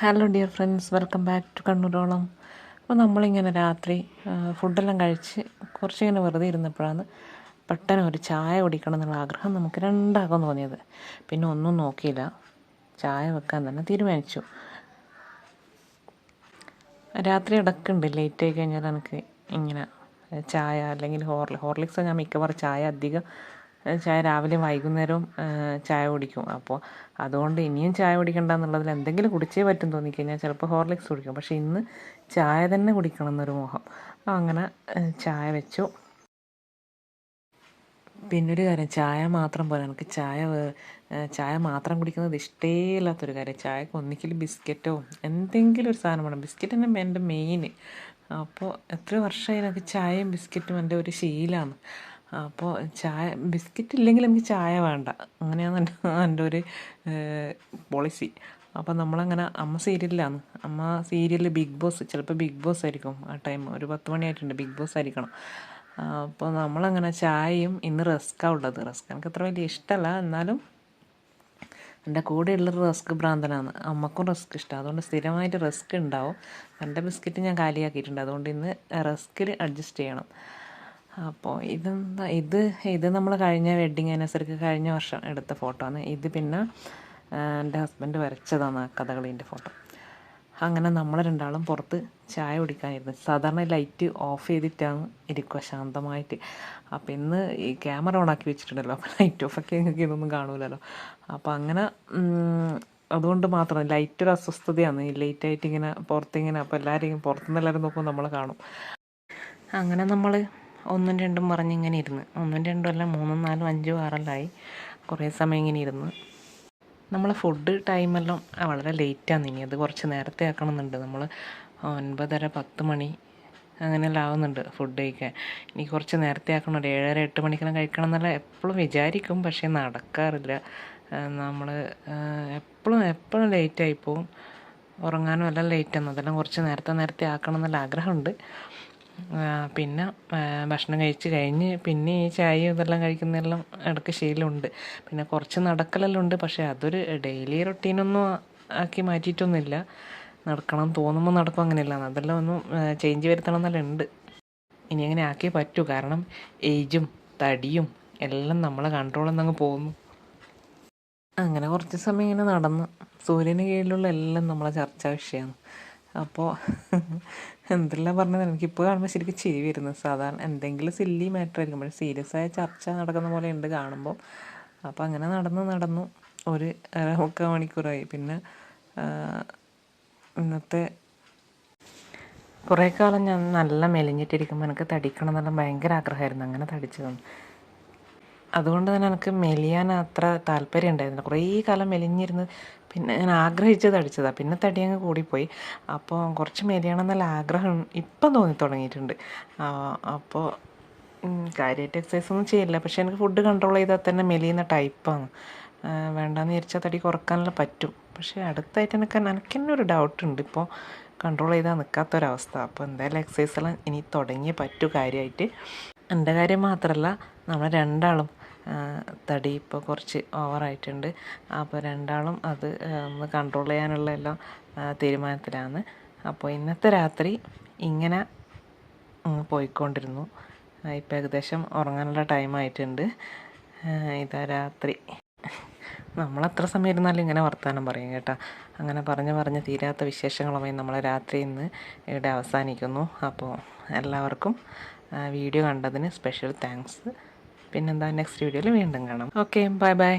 Hello dear friends welcome back to കണ്ണൂരോളം അപ്പോൾ നമ്മളിങ്ങനെ രാത്രി ഫുഡെല്ലാം കഴിച്ച് കുറച്ചിങ്ങനെ വെറുതെ ഇരുന്നപ്പോഴാണ് പെട്ടെന്ന് ഒരു ചായ കുടിക്കണം എന്നുള്ള ആഗ്രഹം നമുക്ക് രണ്ടാകും തോന്നിയത്. പിന്നെ ഒന്നും നോക്കിയില്ല. ചായ വെക്കാൻ തന്നെ തീരുമാനിച്ചു. രാത്രി ഇടക്കുണ്ട് ലേറ്റ് ആയി കഴിഞ്ഞാൽ എനിക്ക് ഇങ്ങനെ ചായ അല്ലെങ്കിൽ ഹോർലി ഹോർലിക്സ് ഞാൻ മിക്കവാറും ചായ അധികം ചായ രാവിലെ വൈകുന്നേരവും ചായ കുടിക്കും. അപ്പോൾ അതുകൊണ്ട് ഇനിയും ചായ കുടിക്കണ്ട എന്നുള്ളതിൽ എന്തെങ്കിലും കുടിച്ചേ പറ്റും തോന്നിക്കഴിഞ്ഞാൽ ചിലപ്പോൾ ഹോർലിക്സ് കുടിക്കും. പക്ഷേ ഇന്ന് ചായ തന്നെ കുടിക്കണം എന്നൊരു മോഹം. അങ്ങനെ ചായ വെച്ചു. പിന്നൊരു കാര്യം ചായ മാത്രം പോലെ എനിക്ക് ചായ ചായ മാത്രം കുടിക്കുന്നത് ഇഷ്ടേ ഇല്ലാത്തൊരു കാര്യം. ചായക്ക് ഒന്നിക്കൽ ബിസ്ക്കറ്റോ എന്തെങ്കിലും ഒരു സാധനം വേണം. ബിസ്ക്കറ്റ് തന്നെ എന്റെ മെയിൻ അപ്പോൾ എത്ര വർഷമായി എനിക്ക് ചായയും ബിസ്ക്കറ്റും എന്റെ ഒരു ശീലമാണ് അപ്പോൾ ചായ ബിസ്ക്കറ്റ് ഇല്ലെങ്കിൽ നമുക്ക് ചായ വേണ്ട. അങ്ങനെയാണ് എന്റെ ഒരു പോളിസി അപ്പോൾ നമ്മളങ്ങനെ അമ്മ സീരിയലിലാണ്. അമ്മ സീരിയലിൽ ബിഗ് ബോസ് ചിലപ്പോൾ ബിഗ് ബോസ് ആയിരിക്കും ആ ടൈം ഒരു പത്ത് മണിയായിട്ടുണ്ട് ബിഗ് ബോസ് ആയിരിക്കണം. അപ്പോൾ നമ്മളങ്ങനെ ചായയും ഇന്ന് റസ്ക്കാണ് ഉള്ളത്. റസ്ക് എനിക്ക് അത്ര വലിയ ഇഷ്ടമല്ല എന്നാലും എന്റെ കൂടെയുള്ള റസ്ക് ഭ്രാന്തനാണ്. അമ്മക്കും റസ്ക് ഇഷ്ടമാണ് അതുകൊണ്ട് സ്ഥിരമായിട്ട് റസ്ക് ഉണ്ടാവും. എന്റെ ബിസ്ക്കറ്റ് ഞാൻ കാലിയാക്കിയിട്ടുണ്ട്. അതുകൊണ്ട് ഇന്ന് റസ്കിൽ അഡ്ജസ്റ്റ് ചെയ്യണം. അപ്പോൾ ഇതെന്താ ഇത് ഇത് നമ്മൾ കഴിഞ്ഞ വെഡ്ഡിങ് ആനിവേഴ്സറിക്ക് കഴിഞ്ഞ വർഷം എടുത്ത ഫോട്ടോ ആണ്. ഇത് പിന്നെ എന്റെ ഹസ്ബൻഡ് വരച്ചതാണ് കഥകളീന്റെ ഫോട്ടോ അങ്ങനെ നമ്മൾ രണ്ടാളും പുറത്ത് ചായ കുടിക്കാനിരുന്നു. സാധാരണ ലൈറ്റ് ഓഫ് ചെയ്തിട്ടാണ് ഇരിക്കുക ശാന്തമായിട്ട്. അപ്പോൾ ഇന്ന് ഈ ക്യാമറ ഓൺ ആക്കി വെച്ചിട്ടുണ്ടല്ലോ. അപ്പോൾ ലൈറ്റ് ഓഫ് ഒക്കെ നിങ്ങൾക്ക് ഇതൊന്നും കാണൂലല്ലോ. അപ്പോൾ അങ്ങനെ അതുകൊണ്ട് മാത്രം ലൈറ്റ് ഒരു അസ്വസ്ഥതയാണ്. ഈ ലേറ്റായിട്ട് ഇങ്ങനെ പുറത്തിങ്ങനെ അപ്പോൾ എല്ലാവരെയും പുറത്തുനിന്ന് എല്ലാവരും നോക്കുമ്പോൾ നമ്മൾ കാണും. അങ്ങനെ നമ്മൾ ഒന്നും രണ്ടും പറഞ്ഞിങ്ങനെ ഇരുന്ന്. ഒന്നും രണ്ടും അല്ല മൂന്നും നാലും അഞ്ചും ആറെല്ലായി. കുറേ സമയം ഇങ്ങനെ ഇരുന്ന്. നമ്മൾ ഫുഡ് ടൈമെല്ലാം വളരെ ലേറ്റാണ് ഇനി. അത് കുറച്ച് നേരത്തെ ആക്കണമെന്നുണ്ട്. നമ്മൾ ഒൻപതര പത്ത് മണി അങ്ങനെയെല്ലാം ആവുന്നുണ്ട് ഫുഡ് കഴിക്കാൻ. ഇനി കുറച്ച് നേരത്തെ ആക്കണം. ഒരു ഏഴര എട്ട് മണിക്കെല്ലാം കഴിക്കണം എന്നല്ല എപ്പോഴും വിചാരിക്കും. പക്ഷേ നടക്കാറില്ല. നമ്മൾ എപ്പോഴും എപ്പോഴും ലേറ്റായി പോവും. ഉറങ്ങാനും എല്ലാം ലേറ്റാണ് അതെല്ലാം കുറച്ച് നേരത്തെ നേരത്തെ ആക്കണം എന്നുള്ള ആഗ്രഹമുണ്ട്. പിന്നെ ഭക്ഷണം കഴിച്ച് കഴിഞ്ഞ് പിന്നെ ഈ ചായയും ഇതെല്ലാം കഴിക്കുന്നതെല്ലാം ഇടയ്ക്ക് ശീലമുണ്ട്. പിന്നെ കുറച്ച് നടക്കലെല്ലാം ഉണ്ട് പക്ഷേ അതൊരു ഡെയിലി റൊട്ടീനൊന്നും ആക്കി മാറ്റിയിട്ടൊന്നുമില്ല. നടക്കണം തോന്നുമ്പോൾ നടക്കും അങ്ങനെയല്ല. അതെല്ലാം ഒന്നും ചേഞ്ച് വരുത്തണം ഉണ്ട്. ഇനി അങ്ങനെ ആക്കിയേ പറ്റൂ. കാരണം ഏജും തടിയും എല്ലാം നമ്മളെ കൺട്രോളിൽ നിന്ന് അങ്ങ് പോകുന്നു. അങ്ങനെ കുറച്ച് സമയം ഇങ്ങനെ നടന്ന് സൂര്യന് കീഴിലുള്ള എല്ലാം നമ്മളെ ചർച്ചാ വിഷയമാണ്. അപ്പോൾ എന്തെല്ലാം പറഞ്ഞത്? എനിക്കിപ്പോൾ കാണുമ്പോൾ ശരിക്കും ചിരി വരുന്നു. സാധാരണ എന്തെങ്കിലും സില്ലി മാറ്റർ ആയിരിക്കും. പക്ഷേ സീരിയസ് ആയ ചർച്ച നടക്കുന്ന പോലെ ഉണ്ട് കാണുമ്പോൾ അപ്പോൾ അങ്ങനെ നടന്ന് നടന്നു. ഒരു മുക്കാൽ മണിക്കൂറായി. പിന്നെ ഇന്നത്തെ കുറേ കാലം ഞാൻ നല്ല മെലിഞ്ഞിട്ടിരിക്കുമ്പോൾ എനിക്ക് തടിക്കണം എന്നുള്ള ഭയങ്കര ആഗ്രഹമായിരുന്നു. അങ്ങനെ തടിച്ചതാണ് അതുകൊണ്ട് തന്നെ എനിക്ക് മെലിയാൻ അത്ര താല്പര്യം ഉണ്ടായിരുന്നില്ല. കുറേ കാലം മെലിഞ്ഞിരുന്ന് പിന്നെ ഞാൻ ആഗ്രഹിച്ചത് അടിച്ചതാണ് പിന്നെ തടി അങ്ങ് കൂടിപ്പോയി. അപ്പോൾ കുറച്ച് മെലിയണം എന്നുള്ള ആഗ്രഹം ഇപ്പം തോന്നി തുടങ്ങിയിട്ടുണ്ട്. അപ്പോൾ കാര്യമായിട്ട് എക്സസൈസ് ഒന്നും ചെയ്യില്ല പക്ഷേ എനിക്ക് ഫുഡ് കൺട്രോൾ ചെയ്താൽ തന്നെ മെലിയുന്ന ടൈപ്പാണ് വേണ്ടാന്ന് വിചാരിച്ചാൽ തടി കുറക്കാനെല്ലാം പറ്റും. പക്ഷേ അടുത്തായിട്ട് എനിക്ക് എനിക്ക് തന്നെ ഒരു ഡൗട്ട് ഉണ്ട്. ഇപ്പോൾ കൺട്രോൾ ചെയ്താൽ നിൽക്കാത്തൊരവസ്ഥ അപ്പോൾ എന്തായാലും എക്സസൈസ് എല്ലാം ഇനി തുടങ്ങിയേ പറ്റൂ കാര്യമായിട്ട് എന്റെ കാര്യം മാത്രമല്ല നമ്മൾ രണ്ടാളും തടി ഇപ്പോൾ കുറച്ച് ഓവറായിട്ടുണ്ട് അപ്പോൾ രണ്ടാളും അത് ഒന്ന് കൺട്രോൾ ചെയ്യാനുള്ള എല്ലാം തീരുമാനത്തിലാണ്. അപ്പോൾ ഇന്നത്തെ രാത്രി ഇങ്ങനെ പോയിക്കൊണ്ടിരുന്നു. ഇപ്പം ഏകദേശം ഉറങ്ങാനുള്ള ടൈം ആയിട്ടുണ്ട്. ഇതാ രാത്രി. നമ്മളെത്ര സമയം ഇരുന്നാലും ഇങ്ങനെ വർത്തമാനം പറയും കേട്ടോ. അങ്ങനെ പറഞ്ഞ് പറഞ്ഞ് തീരാത്ത വിശേഷങ്ങളുമായി നമ്മളെ രാത്രി ഇന്ന് ഇവിടെ അവസാനിക്കുന്നു. അപ്പോൾ എല്ലാവർക്കും വീഡിയോ കണ്ടതിന് സ്പെഷ്യൽ താങ്ക്സ് പിന്നെന്താ നെക്സ്റ്റ് വീഡിയോയിൽ വീണ്ടും കാണാം. Okay bye bye